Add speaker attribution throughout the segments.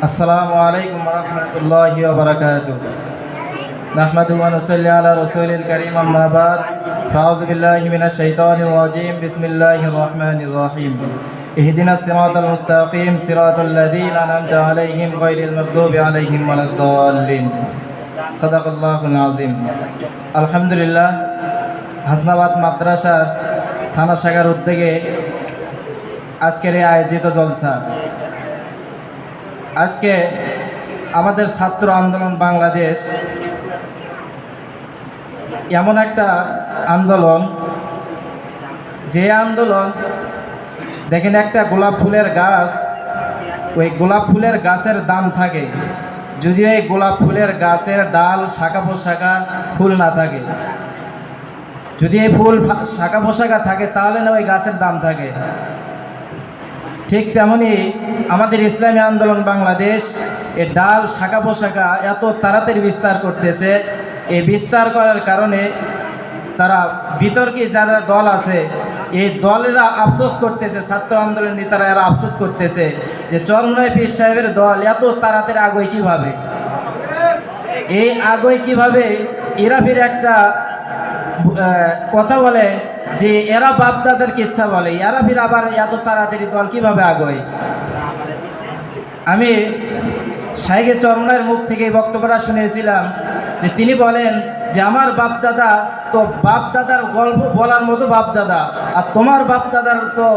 Speaker 1: আসসালামু আলাইকুম রহমতুল্লাহি ওবরাকাতু نحمده ونصلي على رسول الكريم أما بعد فأعوذ بالله من الشيطان الرجيم بسم الله الرحمن الرحيم اهدنا الصراط المستقيم صراط الذين أنعمت عليهم غير المغضوب عليهم ولا الضالين صدق الله العظيم الحمد لله হাসনাবাদ মাদ্রাসার থানা শাখার উদ্যোগে আজকের এই আয়োজিত জলসা আজকে আমাদের ছাত্র আন্দোলন বাংলাদেশ এমন একটা আন্দোলন, যে আন্দোলন, দেখেন একটা গোলাপ ফুলের গাছ, ওই গোলাপ ফুলের গাছের দাম থাকে। যদিও এই গোলাপ ফুলের গাছের ডাল শাখা পোশাখা ফুল না থাকে। যদি এই ফুল শাখা পোশাখা থাকে, তাহলে না ওই গাছের দাম থাকে। ঠিক তেমনি আমাদের ইসলামী আন্দোলন বাংলাদেশ এ ডাল শাখা পোশাখা এত তাড়াতাড়ি বিস্তার করতেছে। এই বিস্তার করার কারণে তারা বিতর্কে যারা দল আছে এই দলেরা আফসোস করতেছে, ছাত্র আন্দোলন নেতারা এরা আফসোস করতেছে যে চরমরায় পীর সাহেবের দল এত তাড়াতাড়ি আgoয় কীভাবে? এই আgoয় কীভাবে এরা ফির একটা কথা বলে যে এরা বাপ বাপদাদারকে ইচ্ছা বলে, এরা ফির আবার এত তাড়াতাড়ি দল কীভাবে আgoয় আমি শাহেকে চরমনার মুখ থেকে বক্তব্যটা শুনেছিলাম যে তিনি বলেন যে, আমার বাপদাদা তো বাপদাদার গল্প বলার মতো বাপদাদা, আর তোমার বাপদাদার তো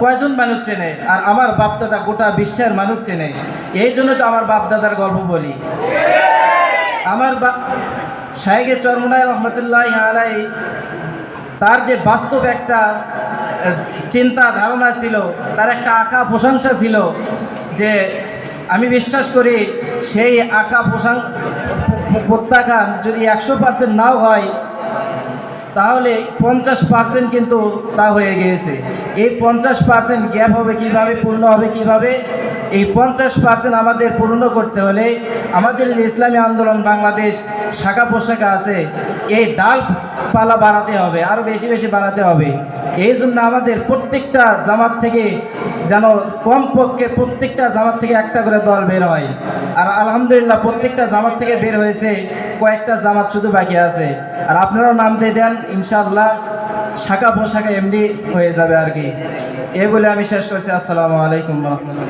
Speaker 1: কয়জন মানুষ চেনে, আর আমার বাপদাদা গোটা বিশ্বের মানুষ চেনে। এই জন্য তো আমার বাপদাদার গল্প বলি। আমার বা শাহেকে চরমনায় রহমতুল্লাহ আলাই তার যে বাস্তব একটা চিন্তা ধারণা ছিল, তার একটা আঁকা প্রশংসা ছিল যে, আমি বিশ্বাস করি সেই আঁকা প্রশাং, প্রত্যাখ্যান যদি একশো পার্সেন্ট নাও হয়, তাহলে পঞ্চাশ পার্সেন্ট কিন্তু তা হয়ে গিয়েছে। এই পঞ্চাশ পার্সেন্ট গ্যাপ হবে কীভাবে, পূর্ণ হবে কীভাবে, এই পঞ্চাশ পার্সেন্ট আমাদের পূর্ণ করতে হলে আমাদের যে ইসলামী আন্দোলন বাংলাদেশ শাখা পোশাখা আছে, এই ডাল পালা বাড়াতে হবে আরও বেশি বেশি বাড়াতে হবে। এই জন্য আমাদের প্রত্যেকটা জামাত থেকে যেন কমপক্ষে প্রত্যেকটা জামাত থেকে একটা করে দল বের হয়। আর আলহামদুলিল্লাহ প্রত্যেকটা জামাত থেকে বের হয়েছে কয়েকটা জামাত শুধু বাকি আছে। আর আপনারাও নাম দিয়ে দেন, ইনশাআল্লাহ শাখা পোশাখা এমনি হয়ে যাবে আর কি। এ বলে আমি শেষ করছি। আসসালামু আলাইকুম রহমতুল্লাহ।